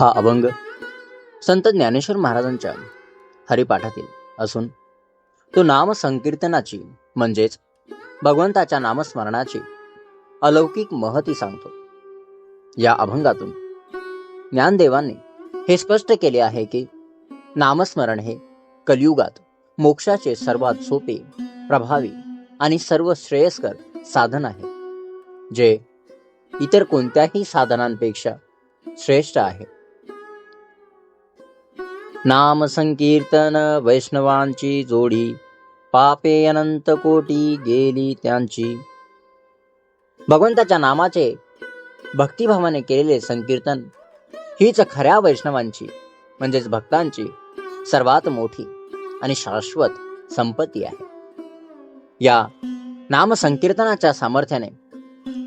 हा अभंग संत ज्ञानेश्वर महाराजांच्या हरिपाठातील असून तो नाम संकीर्तनाची म्हणजेच भगवंताच्या नामस्मरणाची अलौकिक महती सांगतो. या अभंगातून ज्ञानदेवांनी हे स्पष्ट केले आहे की नामस्मरण हे कलियुगात मोक्षाचे सर्वात सोपे प्रभावी आणि सर्व श्रेयस्कर साधन आहे जे इतर कोणत्याही साधनांपेक्षा श्रेष्ठ आहे. नाम संकीर्तन वैष्णवांची जोडी पापे अनंत कोटी गेली त्यांची. भगवंताच्या नामाचे भक्तिभावाने केलेले संकीर्तन हीच खऱ्या वैष्णवांची म्हणजेच भक्तांची सर्वात मोठी आणि शाश्वत संपत्ती आहे. या नामसंकीर्तनाच्या सामर्थ्याने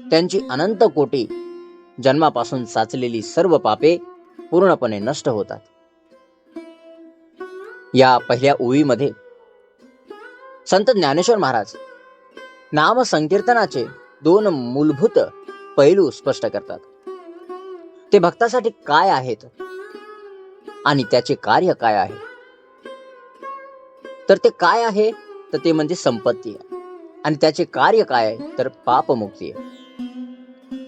त्यांची अनंत कोटी जन्मापासून साचलेली सर्व पापे पूर्णपणे नष्ट होतात. या पहिल्या ओळीमध्ये. संत ज्ञानेश्वर महाराज नाम संकीर्तनाचे दोन मूलभूत पैलू स्पष्ट करतात. ते भक्तासाठी काय आहेत? आणि त्याचे कार्य काय आहे? तर ते काय आहे? तर ते म्हणजे संपत्ती आहे. आणि त्याचे कार्य काय आहे? तर पापमुक्ती आहे.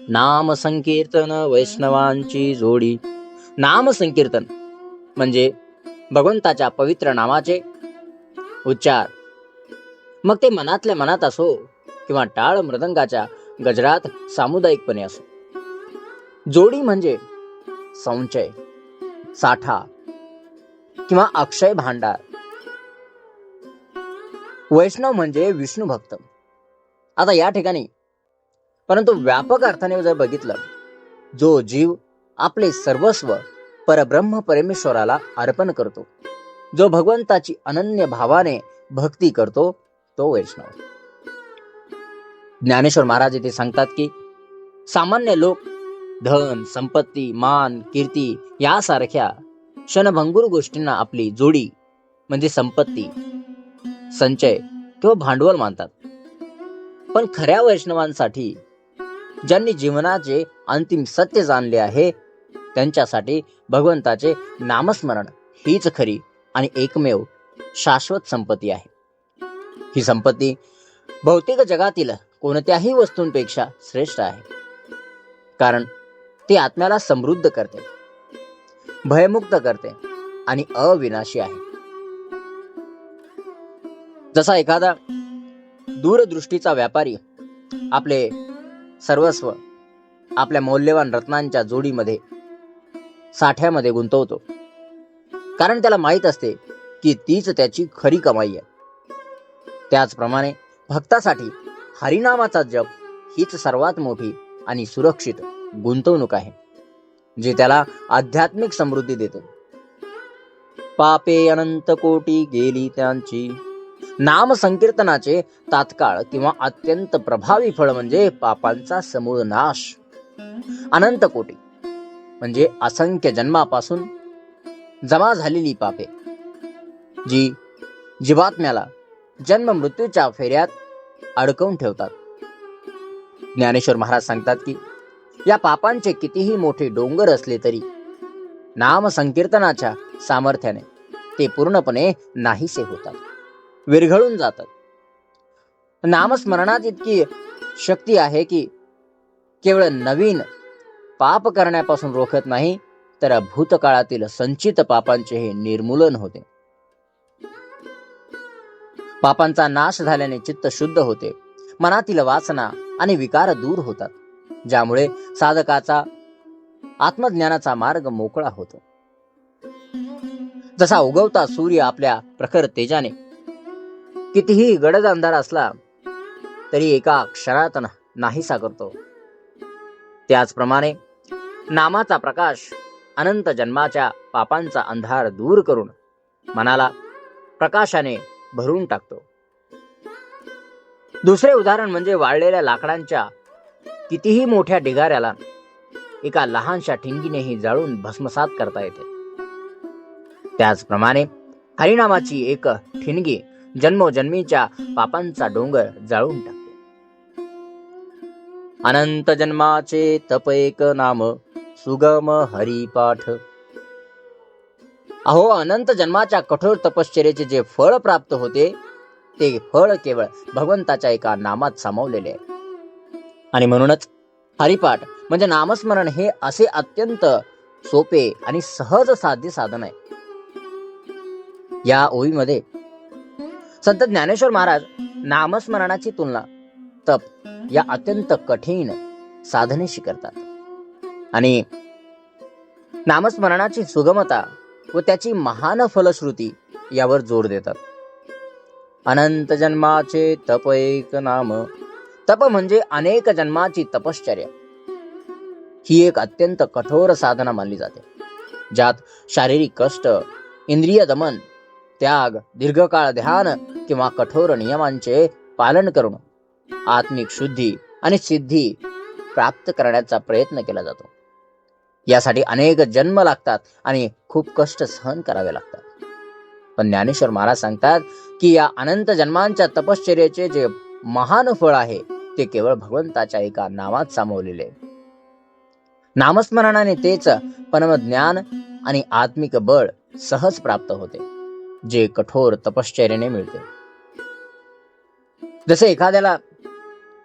नाम संकीर्तन वैष्णवांची जोडी. नाम संकीर्तन म्हणजे भगवंताच्या पवित्र नामाचे उच्चार. मग ते मनातल्या मनात असो किंवा टाळ मृदंगाच्या गजरात सामुदायिकपणे असो. जोडी म्हणजे संचय साठा किंवा अक्षय भांडार. वैष्णव म्हणजे विष्णू भक्त. आता या ठिकाणी परंतु व्यापक अर्थाने जर बघितलं जो जीव आपले सर्वस्व परब्रह्म परमेश्वराला अर्पण करतो. जो भगवंताची अनन्य भावाने भक्ती करतो तो वैष्णव. ज्ञानेश्वर महाराज इथे सांगतात की सामान्य लोक धन संपत्ती मान कीर्ती यासारख्या क्षणभंगूर गोष्टींना आपली जोडी म्हणजे संपत्ती संचय किंवा भांडवल मानतात. पण खऱ्या वैष्णवांसाठी ज्यांनी जीवनाचे अंतिम सत्य जाणले आहे त्यांच्यासाठी भगवंताचे नामस्मरण हीच खरी आणि एकमेव शाश्वत संपत्ती आहे. ही संपत्ती भौतिक जगातील कोणत्याही वस्तूंपेक्षा श्रेष्ठ आहे. कारण ती आत्म्याला समृद्ध करते भयमुक्त करते आणि अविनाशी आहे. जसा एखादा दूरदृष्टीचा व्यापारी आपले सर्वस्व आपल्या मौल्यवान रत्नांच्या जोडीमध्ये साठ्यामध्ये गुंतवतो. कारण त्याला माहीत असते की तीच त्याची खरी कमाई आहे. त्याचप्रमाणे भक्तासाठी हरिनामाचा जप हीच सर्वात मोठी आणि सुरक्षित गुंतवणूक आहे जी त्याला आध्यात्मिक समृद्धी देते. पापे अनंत कोटी गेली त्यांची. नाम संकीर्तनाचे तात्काळ किंवा अत्यंत प्रभावी फळ म्हणजे पापांचा समूळ नाश. अनंत कोटी. म्हणजे असंख्य जन्मापासून जमा झालेली पापे जी जीवात्म्याला जन्म मृत्यूच्या फेऱ्यात अडकवून ठेवतात. ज्ञानेश्वर महाराज सांगतात की या पापांचे कितीही मोठे डोंगर असले तरी नाम संकीर्तनाच्या सामर्थ्याने ते पूर्णपणे नाहीसे होतात विरघळून जातात. नामस्मरणात इतकी शक्ती आहे की केवळ नवीन पाप करण्यापासून रोखत नाही तर भूतकाळातील संचित पापांचे हे निर्मूलन होते. पापांचा नाश झाल्याने चित्त शुद्ध होते मनातील वासना आणि विकार दूर होतात ज्यामुळे साधकाचा आत्मज्ञानाचा मार्ग मोकळा होतो. जसा उगवता सूर्य आपल्या प्रखर तेजाने कितीही गडद अंधार असला तरी एका क्षणात नाहीसा करतो. त्याचप्रमाणे नामाचा प्रकाश अनंत जन्माच्या पापांचा अंधार दूर करून मनाला प्रकाशाने भरून टाकतो. दुसरे उदाहरण म्हणजे वाळलेल्या लाकडांच्या कितीही मोठ्या ढिगाऱ्याला एका लहानशा ठिणगीनेही जाळून भस्मसात करता येते. त्याचप्रमाणे हरिनामाची एक ठिणगी जन्मोजन्मीच्या पापांचा डोंगर जाळून टाकते. अनंत जन्माचे तप एक नाम सुगम हरिपाठ. अहो अनंत जन्माच्या कठोर तपश्चर्याचे जे फळ प्राप्त होते ते फळ केवळ भगवंताच्या एका नामात सामावलेले आहे. आणि म्हणूनच हरिपाठ म्हणजे नामस्मरण हे असे अत्यंत सोपे आणि सहज साध्य साधन आहे. या ओळीमध्ये संत ज्ञानेश्वर महाराज नामस्मरणाची तुलना तप या अत्यंत कठीण साधनेशी करतात. आणि नामस्मरणाची सुगमता व त्याची महान फलश्रुती यावर जोर देतात. अनंत जन्माचे तप एक नाम तप म्हणजे अनेक जन्माची तपश्चर्या. ही एक अत्यंत कठोर साधना मानली जाते ज्यात शारीरिक कष्ट इंद्रिय दमन त्याग दीर्घकाळ ध्यान किंवा कठोर नियमांचे पालन करून आत्मिक शुद्धी आणि सिद्धी प्राप्त करण्याचा प्रयत्न केला जातो. यासाठी अनेक जन्म लागतात आणि खूप कष्ट सहन करावे लागतात. पण ज्ञानेश्वर महाराज सांगतात की या अनंत जन्मांच्या तपश्चर्याचे जे महान फळ आहे ते केवळ भगवंताच्या एका नावात सामावलेले नामस्मरणाने तेच परमज्ञान आणि आत्मिक बळ सहज प्राप्त होते जे कठोर तपश्चर्याने मिळते. जसे एखाद्याला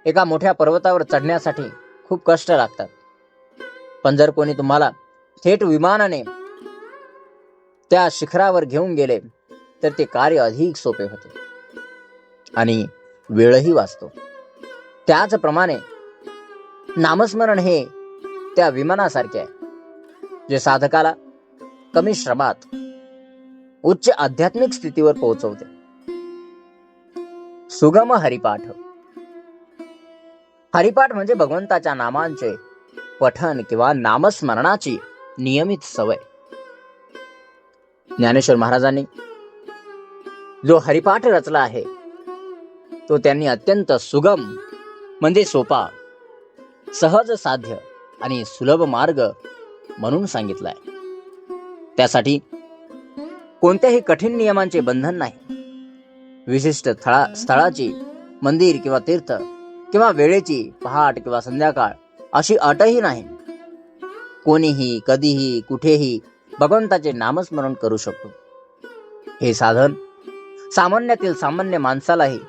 एका मोठ्या पर्वतावर चढण्यासाठी खूप कष्ट लागतात पण जर कोणी तुम्हाला थेट विमानाने त्या शिखरावर घेऊन गेले तर ते कार्य अधिक सोपे होते. आणि वेळही वाचतो. त्याचप्रमाणे नामस्मरण हे त्या विमानासारखे आहे जे साधकाला कमी श्रमात उच्च आध्यात्मिक स्थितीवर पोहोचवते. सुगम हरिपाठ. हरिपाठ म्हणजे भगवंताच्या नामांचे पठन किंवा नामस्मरणाची नियमित सवय. ज्ञानेश्वर महाराजांनी जो हरिपाठ रचला आहे तो त्यांनी अत्यंत सुगम म्हणजे सोपा सहज साध्य आणि सुलभ मार्ग म्हणून सांगितलाय. त्यासाठी कोणत्याही कठीण नियमांचे बंधन नाही. विशिष्ट स्थळा स्थळाची मंदिर किंवा तीर्थ किंवा वेळेची पहाट किंवा संध्याकाळ अशी अटही नाही. कोणीही कधीही कुठेही भगवंताचे नामस्मरण करू शकतो. हे साधन सामान्यातील सामान्य माणसालाही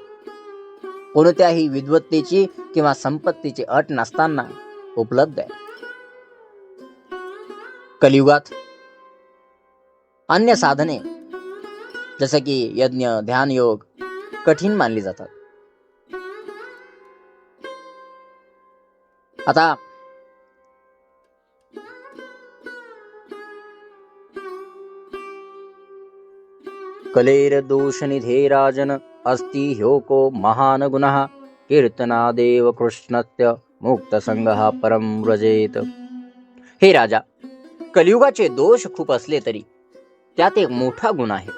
कोणत्याही विद्वत्तेची किंवा संपत्तीची अट नसताना उपलब्ध आहे. कलियुगात अन्य साधने जसे की यज्ञ ध्यान योग कठीण मानली जातात. आता कलेर दोष निधे राजन अस्ति ह्योको महान गुणः कीर्तनादेव कृष्णस्य मुक्त संगहा परम व्रजेत। हे राजा कलियुगाचे दोष खूप असले तरी त्यात एक मोठा गुण आहे.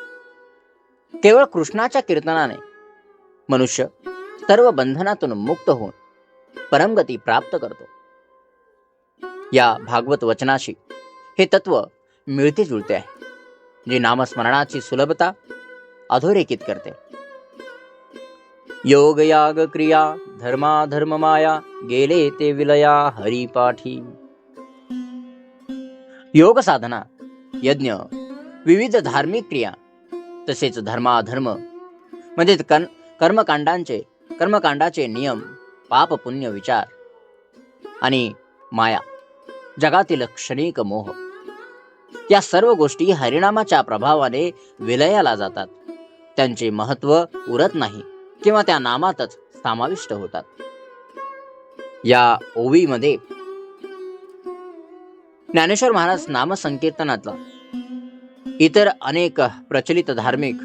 केवळ कृष्णाच्या कीर्तनाने मनुष्य सर्व बंधनातून मुक्त होऊन परमगती प्राप्त करतो. या भागवत वचनाशी हे तत्व मिळते जुळते आहे जे नामस्मरणाची सुलभता अधोरेखित करते. योग याग क्रिया धर्माधर्म माया गेले ते विलया हरिपाठी योग साधना यज्ञ विविध धार्मिक क्रिया तसेच धर्माधर्म म्हणजे कर्म कर्मकांडांचे कर्मकांडाचे नियम पाप पुण्य विचार आणि माया जगातील क्षणिक मोह. या सर्व गोष्टी हरिनामाच्या प्रभावाने विलयाला जातात. त्यांचे महत्त्व उरत नाही किंवा त्या नामातच समाविष्ट होतात. या ओवीमध्ये ज्ञानेश्वर महाराज नामसंकीर्तनातला इतर अनेक प्रचलित धार्मिक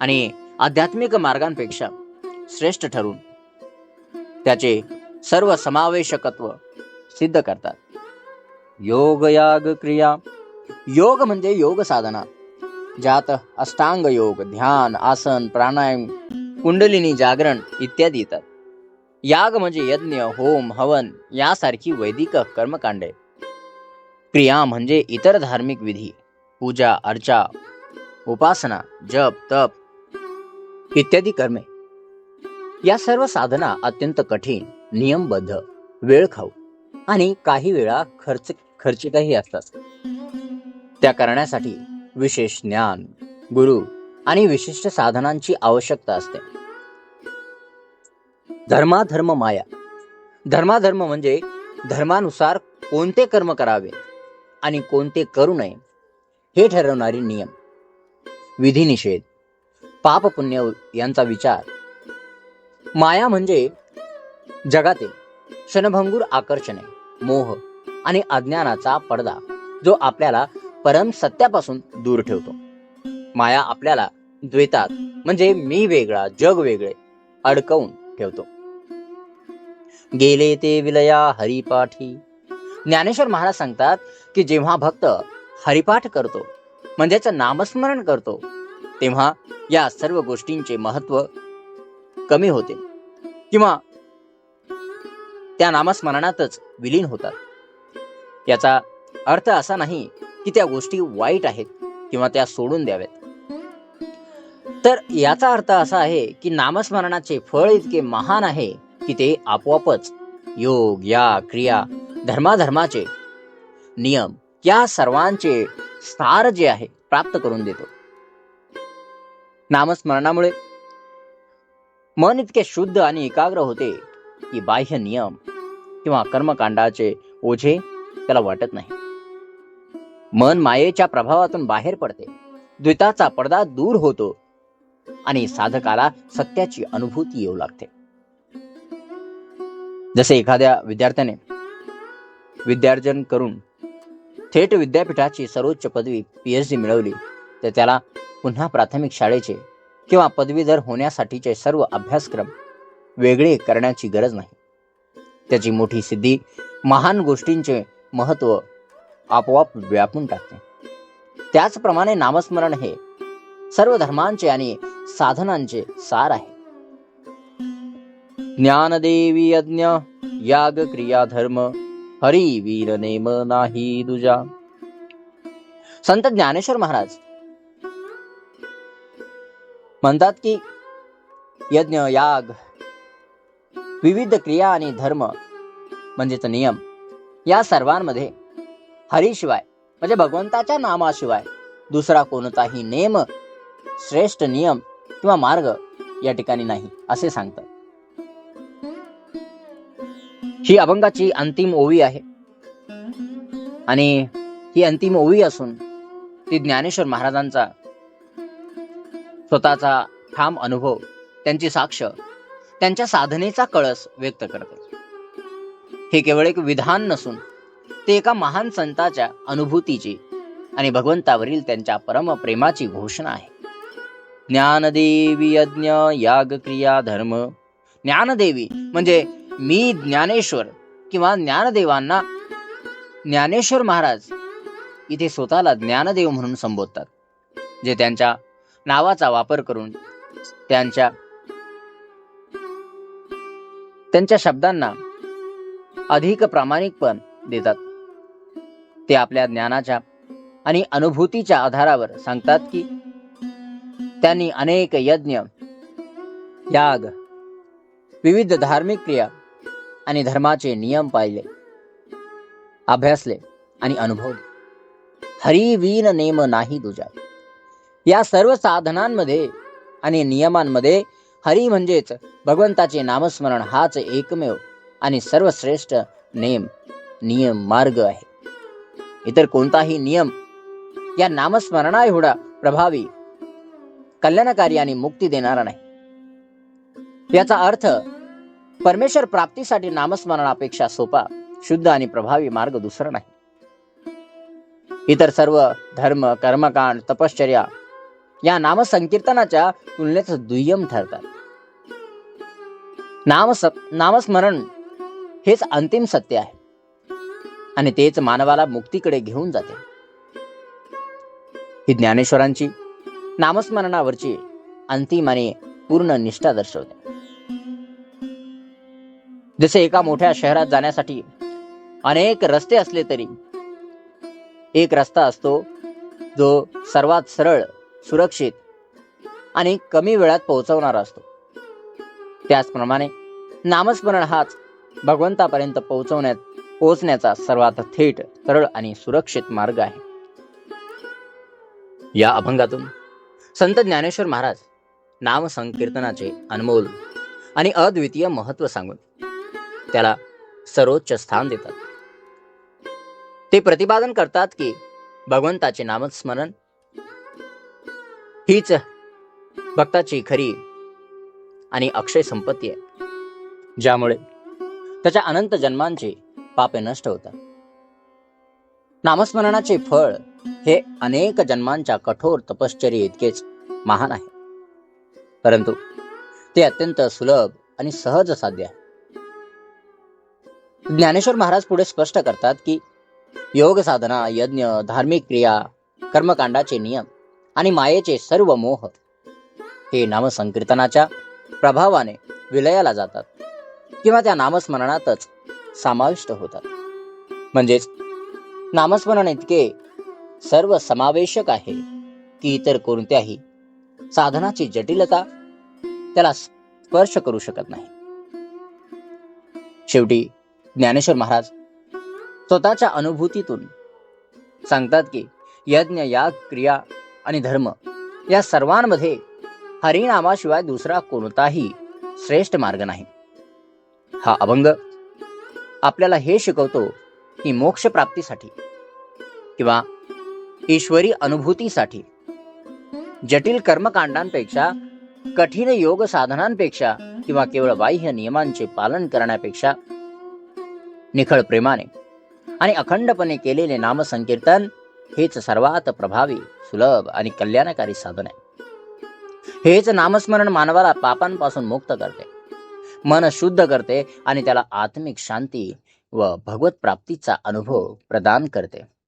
आणि आध्यात्मिक मार्गांपेक्षा श्रेष्ठ ठरून त्याचे सर्व समावेशकत्व सिद्ध करतात. योग याग क्रिया. योग म्हणजे योग साधना. ज्यात अष्टांग योग ध्यान आसन प्राणायाम कुंडलिनी जागरण इत्यादी येतात. याग म्हणजे यज्ञ होम हवन यासारखी वैदिक कर्मकांडे. क्रिया म्हणजे इतर धार्मिक विधी पूजा अर्चा उपासना जप तप इत्यादी कर्मे. या सर्व साधना अत्यंत कठीण नियमबद्ध वेळ खाऊ आणि काही वेळा खर्च खर्चिकही असतात. त्या करण्यासाठी विशेष ज्ञान गुरु आणि विशिष्ट साधनांची आवश्यकता असते. धर्माधर्म माया. धर्माधर्म म्हणजे धर्मानुसार कोणते कर्म करावे आणि कोणते करू नये हे ठरवणारे नियम. विधिनिषेध पाप पुण्य यांचा विचार माया म्हणजे जगातील क्षणभंगूर आकर्षणे मोह आणि अज्ञानाचा पडदा जो आपल्याला परम सत्यापासून दूर ठेवतो. माया आपल्याला द्वैतात म्हणजे मी वेगळा जग वेगळे अडकवून ठेवतो. गेले ते विलया हरिपाठी. ज्ञानेश्वर महाराज सांगतात की जेव्हा भक्त हरिपाठ करतो म्हणजेच नामस्मरण करतो तेव्हा या सर्व गोष्टींचे महत्त्व कमी होते. किंवा त्या नामस्मरणातच विलीन होतात. याचा अर्थ असा नाही की त्या गोष्टी वाईट आहेत किंवा त्या सोडून द्याव्यात. तर याचा अर्थ असा आहे की नामस्मरणाचे फळ इतके महान आहे की ते आपोआपच योग या क्रिया धर्माधर्माचे नियम या सर्वांचे स्थार जे आहे प्राप्त करून देतो. नामस्मरणामुळे मन इतके शुद्ध आणि एकाग्र होते की बाह्य नियम किंवा कर्मकांडाचे ओझे त्याला वाटत नाही. मन मायेच्या प्रभावातून बाहेर पडते. द्विताचा पडदा दूर होतो आणि साधकाला सत्याची अनुभूती येऊ लागते. जसे एखाद्या विद्यार्थ्याने विद्यार्जन करून थेट विद्यापीठाची सर्वोच्च पदवी पीएचडी मिळवली तर त्याला पुन्हा प्राथमिक शाळेचे किंवा पदवीधर होण्यासाठीचे सर्व अभ्यासक्रम वेगळे करण्याची गरज नाही. त्याची मोठी सिद्धी महान गोष्टींचे महत्त्व आपोआप व्यापून टाकते. त्याचप्रमाणे नामस्मरण हे सर्व धर्मांचे आणि साधनांचे सार आहे. ज्ञानदेवी यज्ञ याग क्रिया धर्म हरी वीर नेम नाही दुजा. संत ज्ञानेश्वर महाराज म्हणतात की यज्ञ याग विविध क्रिया आणि धर्म म्हणजेच नियम या सर्वांमध्ये हरीशिवाय म्हणजे भगवंताच्या नामाशिवाय दुसरा कोणताही नेम श्रेष्ठ नियम किंवा मार्ग या ठिकाणी नाही असे सांगतात. ही अभंगाची अंतिम ओवी आहे. आणि ही अंतिम ओवी असून ती ज्ञानेश्वर महाराजांचा स्वतःचा ठाम अनुभव त्यांची साक्ष त्यांच्या साधनेचा कळस व्यक्त करते. हे केवळ एक विधान नसून ते एका महान संताच्या अनुभूतीची आणि भगवंतावरील त्यांच्या परमप्रेमाची घोषणा आहे. ज्ञानदेवी यज्ञ याग क्रिया धर्म. ज्ञानदेवी म्हणजे मी ज्ञानेश्वर किंवा ज्ञानदेवांना ज्ञानेश्वर महाराज इथे स्वतःला ज्ञानदेव म्हणून संबोधतात जे त्यांच्या नावाचा वापर करून त्यांच्या त्यांच्या शब्दांना अधिक प्रामाणिकपण देतात. ते आपल्या ज्ञानाच्या आणि अनुभूतीच्या आधारावर सांगतात की त्यांनी अनेक यज्ञ याग विविध धार्मिक क्रिया आणि धर्माचे नियम पाहिले अभ्यासले आणि अनुभवले. हरी वीन नेम नाही तुझ्या या सर्व साधनांमध्ये आणि नियमांमध्ये हरी म्हणजेच भगवंताचे नामस्मरण हाच एकमेव आणि सर्वश्रेष्ठ नेम नियम मार्ग आहे. इतर कोणताही नियम या नामस्मरणा एवढा प्रभावी कल्याणकारी आणि मुक्ती देणारा नाही. याचा अर्थ परमेश्वर प्राप्तीसाठी नामस्मरणापेक्षा सोपा शुद्ध आणि प्रभावी मार्ग दुसरा नाही. इतर सर्व धर्म कर्मकांड तपश्चर्या या नामसंकीर्तनाच्या तुलनेत दुय्यम ठरतात. नामस नामस्मरण हेच अंतिम सत्य आहे. आणि तेच मानवाला मुक्तीकडे घेऊन जाते. ही ज्ञानेश्वरांची नामस्मरणावरची अंतिम आणि पूर्ण निष्ठा दर्शवते. जसे एका मोठ्या शहरात जाण्यासाठी अनेक रस्ते असले तरी एक रस्ता असतो जो सर्वात सरळ सुरक्षित आणि कमी वेळात पोहोचवणारा असतो. त्याचप्रमाणे नामस्मरण हाच भगवंतापर्यंत पोहोचवण्यात पोहोचण्याचा सर्वात थेट सरळ आणि सुरक्षित मार्ग आहे. या अभंगातून संत ज्ञानेश्वर महाराज नाम संकीर्तनाचे अनमोल आणि अद्वितीय महत्त्व सांगून त्याला सर्वोच्च स्थान देतात. ते प्रतिपादन करतात की भगवंताचे नामस्मरण हीच भक्ताची खरी आणि अक्षय संपत्ती आहे. ज्यामुळे त्याच्या अनंत जन्मांचे पापे नष्ट होतात. नामस्मरणाचे फळ हे अनेक जन्मांच्या कठोर तपश्चर्ये इतकेच महान आहे. परंतु ते अत्यंत सुलभ आणि सहज साध्य आहे. ज्ञानेश्वर महाराज पुढे स्पष्ट करतात की योग साधना यज्ञ धार्मिक क्रिया कर्मकांडाचे नियम आणि मायेचे सर्व मोह हे नामसंकीर्तनाच्या प्रभावाने विलयाला जातात किंवा त्या नामस्मरणातच समाविष्ट होतात. म्हणजेच नामस्मरण इतके सर्व समावेशक आहे की इतर कोणत्याही साधनाची जटिलता त्याला स्पर्श करू शकत नाही. शेवटी ज्ञानेश्वर महाराज स्वतःच्या अनुभूतीतून सांगतात की यज्ञ या क्रिया आणि धर्म या सर्वांमध्ये हरिनामाशिवाय दुसरा कोणताही श्रेष्ठ मार्ग नाही. हा अभंग आपल्याला हे शिकवतो की मोक्ष प्राप्तीसाठी किंवा ईश्वरी अनुभूतीसाठी जटिल कर्मकांडांपेक्षा कठीण योग साधनांपेक्षा किंवा केवळ बाह्य नियमांचे पालन करण्यापेक्षा निखळ प्रेमाने आणि अखंडपणे केलेले नामसंकीर्तन हेच सर्वात प्रभावी सुलभ आणि कल्याणकारी साधन आहे. हेच नामस्मरण मानवाला पापांपासून मुक्त करते. मन शुद्ध करते आणि त्याला आत्मिक शांती व भगवत प्राप्तीचा अनुभव प्रदान करते.